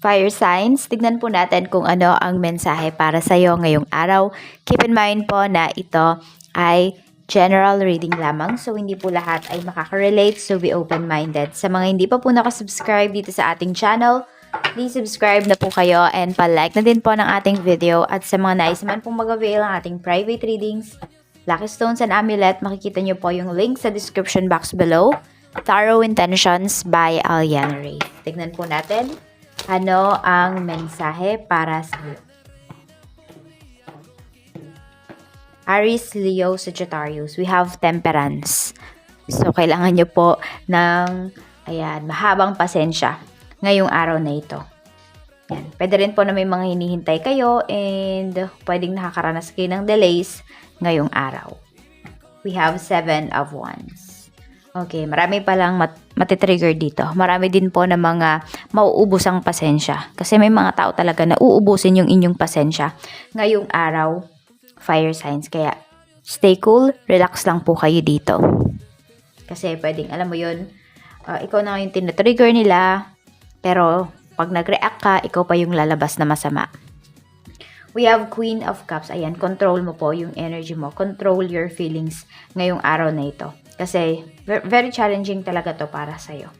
Fire signs, tignan po natin kung ano ang mensahe para sa iyo ngayong araw. Keep in mind po na ito ay general reading lamang. So, hindi po lahat ay makaka-relate. So, be open-minded. Sa mga hindi pa po nakasubscribe dito sa ating channel, please subscribe na po kayo and pa-like na din po ng ating video. At sa mga nais man pong mag-avail ng ating private readings, Lucky Stones and Amulet, makikita nyo po yung link sa description box below. Tarot Intentions by Aliana Ray. Tignan po natin ano ang mensahe para sa Aries, Leo, Sagittarius. We have temperance. So, kailangan nyo po ng, ayan, mahabang pasensya ngayong araw na ito. Yan. Pwede rin po na may mga hinihintay kayo and pwedeng nakakaranas kayo ng delays ngayong araw. We have seven of wands. Okay, marami palang mat matitrigger dito. Marami din po na mga mauubos ang pasensya. Kasi may mga tao talaga na uubusin yung inyong pasensya ngayong araw, fire signs. Kaya, stay cool, relax lang po kayo dito. Kasi pwedeng, alam mo yun, uh, ikaw na yung tinatrigger nila, pero pag nag-react ka, ikaw pa yung lalabas na masama. We have Queen of Cups. Ayan, control mo po yung energy mo. Control your feelings ngayong araw na ito. Kasi, ver- very challenging talaga to para sa'yo.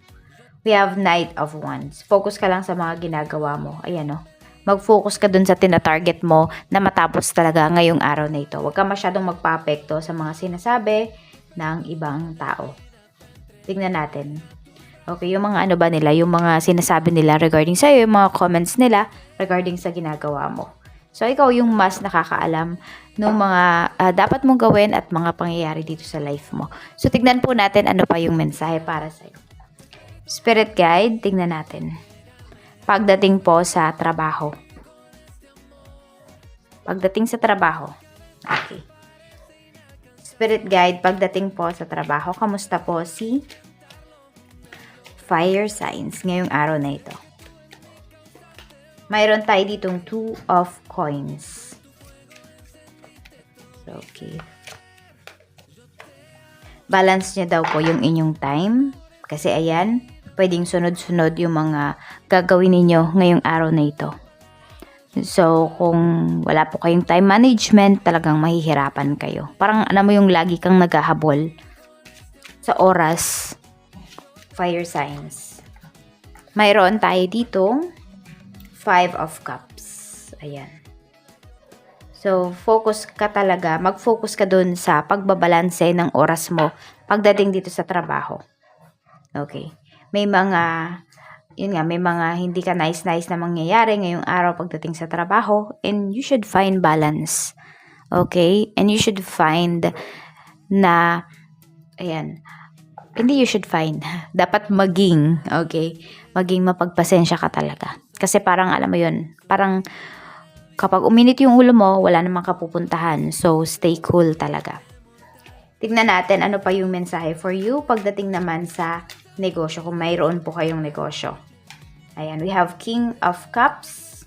We have Knight of Wands. Focus ka lang sa mga ginagawa mo. Ayan o. Mag-focus ka dun sa tina-target mo na matapos talaga ngayong araw na ito. Huwag ka masyadong magpa-apekto sa mga sinasabi ng ibang tao. Tingnan natin. Okay, yung mga ano ba nila, yung mga sinasabi nila regarding sa'yo, yung mga comments nila regarding sa ginagawa mo. So, ikaw yung mas nakakaalam ng mga ah, dapat mong gawin at mga pangyayari dito sa life mo. So, tignan po natin ano pa yung mensahe para sa'yo. Spirit guide, tignan natin. Pagdating po sa trabaho. Pagdating sa trabaho. Okay. Spirit guide, pagdating po sa trabaho, kamusta po si fire signs ngayong araw na ito? Mayroon tayo ditong two of coins. So, okay. Balance niya daw po yung inyong time. Kasi ayan, pwedeng sunod-sunod yung mga gagawin ninyo ngayong araw na ito. So, kung wala po kayong time management, talagang mahihirapan kayo. Parang alam mo yung lagi kang naghahabol sa oras, fire signs. Mayroon tayo ditong Five of Cups. Ayan. So, focus ka talaga, mag-focus ka dun sa pagbabalanse ng oras mo pagdating dito sa trabaho. Okay. May mga, yun nga, may mga hindi ka nice-nice na mangyayari ngayong araw pagdating sa trabaho and you should find balance. Okay? And you should find na, ayan, hindi you should find. Dapat maging, okay? Maging mapagpasensya ka talaga. Kasi parang, alam mo yun, parang kapag uminit yung ulo mo, wala namang kapupuntahan. So, stay cool talaga. Tignan natin ano pa yung mensahe for you pagdating naman sa negosyo, kung mayroon po kayong negosyo. Ayan, we have King of Cups.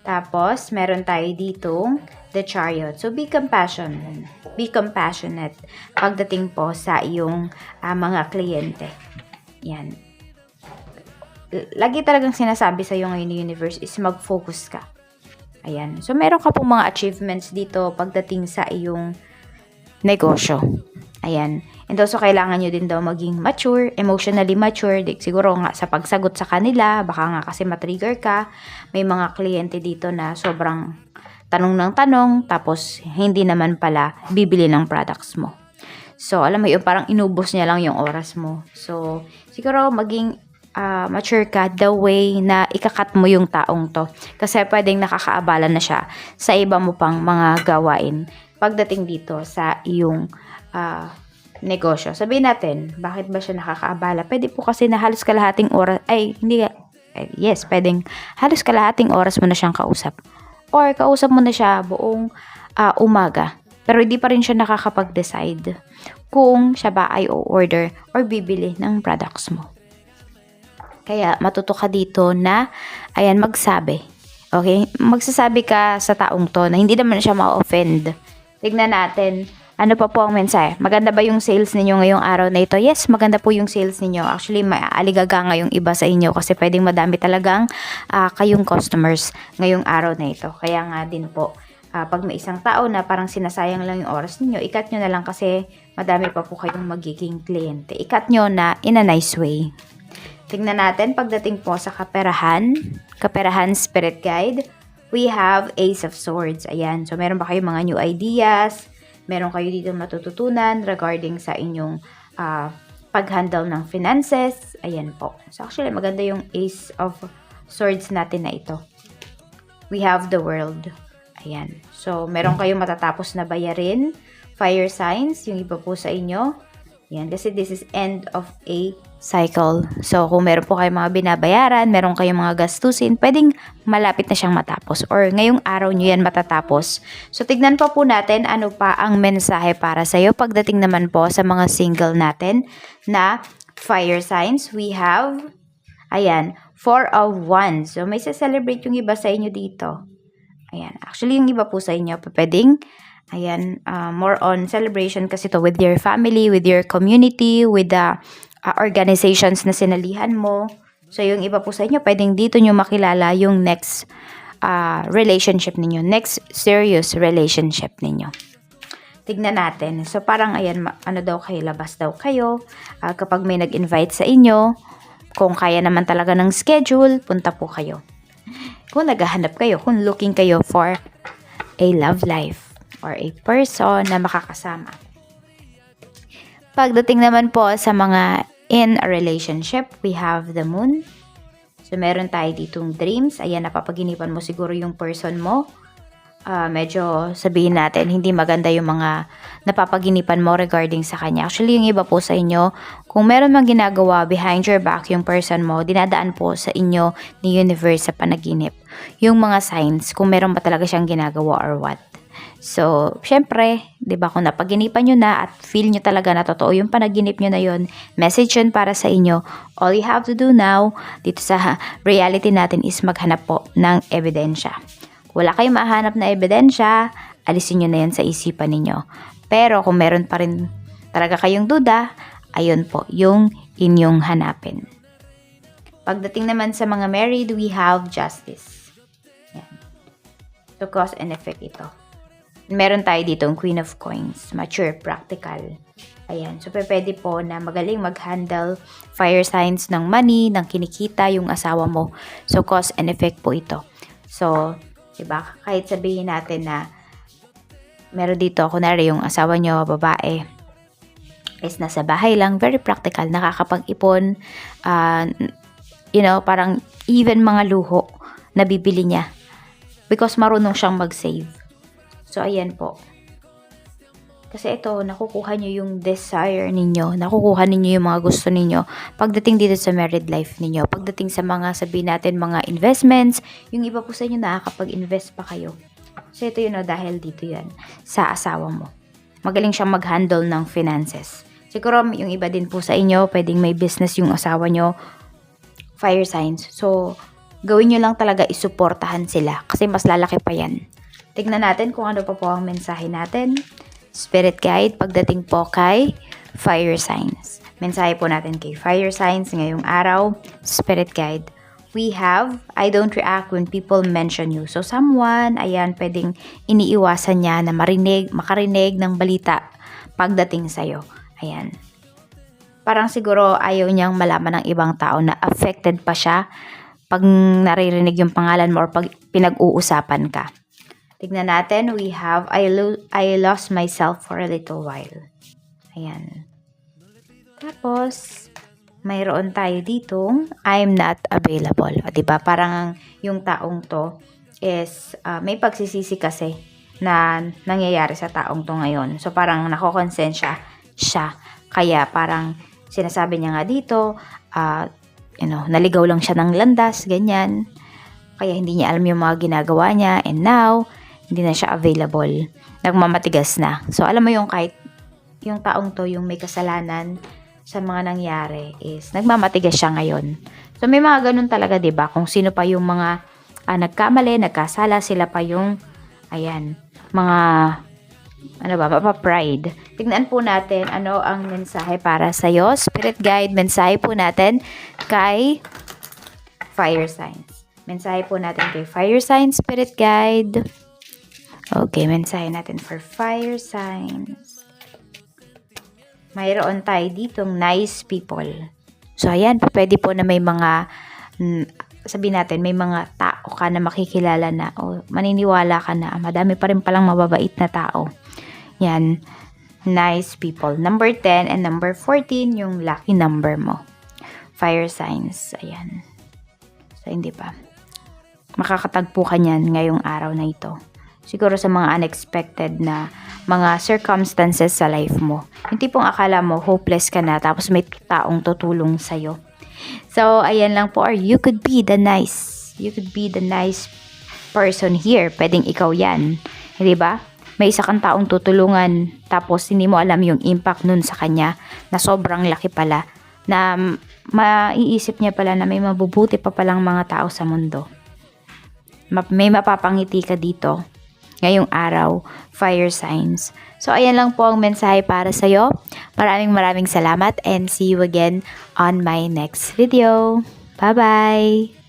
Tapos, meron tayo ditong the chariot. So, be compassionate. Be compassionate pagdating po sa iyong ah, mga kliyente. Yan. Lagi talagang sinasabi sa iyo ngayon ni universe is mag-focus ka. Ayan. So, meron ka pong mga achievements dito pagdating sa iyong negosyo. Ayan. And also, kailangan nyo din daw maging mature, emotionally mature. Di, siguro nga sa pagsagot sa kanila, baka nga kasi matrigger ka. May mga kliyente dito na sobrang tanong ng tanong, tapos hindi naman pala bibili ng products mo. So, alam mo yun, parang inubos niya lang yung oras mo. So, siguro maging ah, mature ka the way na ikakat mo yung taong to. Kasi pwedeng nakakaabala na siya sa iba mo pang mga gawain pagdating dito sa iyong ah, negosyo. Sabihin natin, bakit ba siya nakakaabala? Pwede po kasi na halos kalahating oras, ay, hindi, yes, pwedeng halos kalahating oras mo na siyang kausap. Or kausap mo na siya buong ah, umaga. Pero hindi pa rin siya nakakapag-decide kung siya ba ay o-order or bibili ng products mo. Kaya matuto ka dito na, ayan, magsabi. Okay? Magsasabi ka sa taong to na hindi naman siya ma-offend. Tignan natin Ano pa po ang mensahe? Maganda ba yung sales ninyo ngayong araw na ito? Yes, maganda po yung sales ninyo. Actually, maaligaga ngayong iba sa inyo kasi pwedeng madami talagang ah, kayong customers ngayong araw na ito. Kaya nga din po, ah, pag may isang tao na parang sinasayang lang yung oras ninyo, ikat nyo na lang kasi madami pa po kayong magiging kliyente. Ikat nyo na in a nice way. Tingnan natin pagdating po sa kaperahan, kaperahan spirit guide, we have Ace of Swords. Ayan. So, meron ba kayong mga new ideas? Meron kayo dito matututunan regarding sa inyong ah, pag-handle ng finances. Ayan po. So, actually, maganda yung Ace of Swords natin na ito. We have the world. Ayan. So, meron kayong matatapos na bayarin. Fire signs, yung iba po sa inyo. Yan, kasi this is end of a cycle. So, kung meron po kayong mga binabayaran, meron kayong mga gastusin, pwedeng malapit na siyang matapos. Or ngayong araw nyo yan matatapos. So, tignan pa po natin ano pa ang mensahe para sa iyo pagdating naman po sa mga single natin na fire signs. We have, ayan, four of wands. So, may celebrate yung iba sa inyo dito. Ayan. Actually, yung iba po sa inyo, pwedeng, ayan, uh, more on celebration kasi to with your family, with your community, with the uh, organizations na sinalihan mo. So, yung iba po sa inyo, pwedeng dito nyo makilala yung next uh, relationship ninyo, next serious relationship ninyo. Tignan natin. So, parang, ayan, ano daw kayo, labas daw kayo. Ah, kapag may nag-invite sa inyo, kung kaya naman talaga ng schedule, punta po kayo kung naghahanap kayo, kung looking kayo for a love life or a person na makakasama. Pagdating naman po sa mga in a relationship, we have the moon. So, meron tayo ditong dreams. Ayan, napapaginipan mo siguro yung person mo. Ah, medyo sabihin natin, hindi maganda yung mga napapaginipan mo regarding sa kanya. Actually, yung iba po sa inyo, kung meron mang ginagawa behind your back yung person mo, dinadaan po sa inyo ni universe sa panaginip. Yung mga signs, kung meron ba talaga siyang ginagawa or what. So, syempre, 'di ba kung napaginipan nyo na at feel nyo talaga na totoo yung panaginip nyo na yun, message yun para sa inyo. All you have to do now dito sa reality natin is maghanap po ng ebidensya. Wala kayong mahanap na ebidensya, alisin nyo na yun sa isipan ninyo. Pero kung meron pa rin talaga kayong duda, ayun po, yung inyong hanapin. Pagdating naman sa mga married, we have justice. Yan. So, cause and effect ito. Meron tayo dito ang Queen of Coins, mature, practical. Ayan. So, pwede po na magaling mag-handle fire signs ng money, ng kinikita yung asawa mo. So, cause and effect po ito. So, diba? Kahit sabihin natin na meron dito, kunwari yung asawa nyo, babae, is nasa bahay lang, very practical, nakakapag-ipon, ah, you know, parang even mga luho na bibili niya. Because marunong siyang mag-save. So, ayan po. Kasi ito, nakukuha nyo yung desire ninyo. Nakukuha ninyo yung mga gusto ninyo. Pagdating dito sa married life ninyo. Pagdating sa mga, sabihin natin, mga investments. Yung iba po sa inyo, nakakapag-invest pa kayo. So, ito yun, no, dahil dito yan. Sa asawa mo. Magaling siyang mag-handle ng finances. Siguro, yung iba din po sa inyo, pwedeng may business yung asawa nyo. Fire signs. So, gawin nyo lang talaga isuportahan sila. Kasi mas lalaki pa yan. Tignan natin kung ano pa po ang mensahe natin. Spirit guide pagdating po kay fire signs. Mensahe po natin kay fire signs ngayong araw. Spirit guide. We have, I don't react when people mention you. So someone, ayan, pwedeng iniiwasan niya na marinig, makarinig ng balita pagdating sa'yo. Ayan. Parang siguro ayaw niyang malaman ng ibang tao na affected pa siya pag naririnig yung pangalan mo or pag pinag-uusapan ka. Tignan natin, we have, I, lo- I lost myself for a little while. Ayan. Tapos, mayroon tayo ditong, I'm not available. O, diba? Parang yung taong to is, ah, may pagsisisi kasi na nangyayari sa taong to ngayon. So, parang nakokonsensya siya. Kaya, parang sinasabi niya nga dito, ah, you know, naligaw lang siya ng landas, ganyan. Kaya hindi niya alam yung mga ginagawa niya. And now, hindi na siya available. Nagmamatigas na. So, alam mo yung kahit yung taong to, yung may kasalanan sa mga nangyari is nagmamatigas siya ngayon. So, may mga ganun talaga, 'di ba Kung sino pa yung mga ah, nagkamali, nagkasala, sila pa yung, ayan, mga ano ba, mapa-pride. Tignan po natin ano ang mensahe para sa'yo. Spirit guide, mensahe po natin kay fire signs. Mensahe po natin kay fire signs, spirit guide. Okay, mensahe natin for fire signs. Mayroon tayo ditong nice people. So, ayan, pwede po na may mga, mm, sabi natin, may mga tao ka na makikilala na, o maniniwala ka na, madami pa rin palang mababait na tao. Yan, nice people. Number 10 and number 14, yung lucky number mo. Fire signs, ayan. So, hindi pa. Makakatagpo ka niyan ngayong araw na ito. Siguro sa mga unexpected na mga circumstances sa life mo. Yung tipong akala mo hopeless ka na tapos may taong tutulong sa'yo. So, ayan lang po. Or you could be the nice. You could be the nice person here. Pwedeng ikaw yan. Di ba? May isa kang taong tutulungan tapos hindi mo alam yung impact nun sa kanya na sobrang laki pala na maiisip niya pala na may mabubuti pa palang mga tao sa mundo. Ma- may mapapangiti ka dito ngayong araw, fire signs. So, ayan lang po ang mensahe para sa'yo. Maraming maraming salamat and see you again on my next video. Bye-bye!